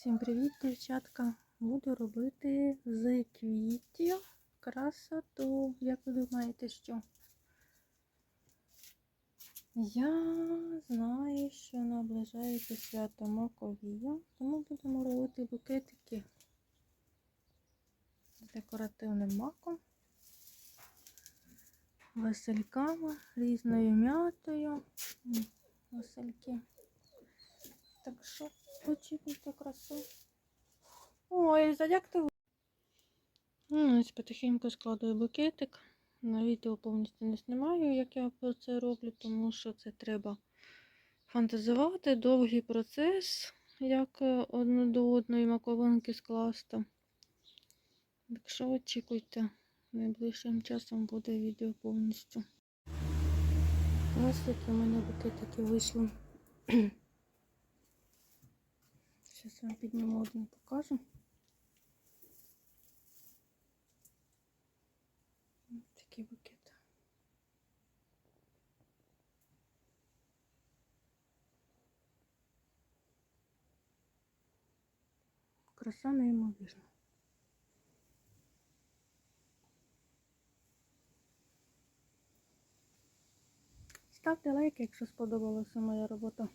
Всім привіт, дівчатка! Буду робити з квітів красоту. Як ви думаєте, що? Я знаю, що наближається свято Маковія, тому будемо робити букетики з декоративним маком, васильками, різною м'ятою. Васильки. Так що очікуйте красу. Ой, як ти? Ну, ось потихеньку складаю букетик. На відео повністю не знімаю, як я про це роблю, тому що це треба фантазувати, довгий процес, як е, одну до одної маковинки скласти. Так що очікуйте, найближчим часом буде відео повністю. Ось які у мене букетики вийшли. Зараз вам підніму один покажу. Ось Такі букети. Краса неймовірна. Ставте лайк, якщо сподобалася моя робота.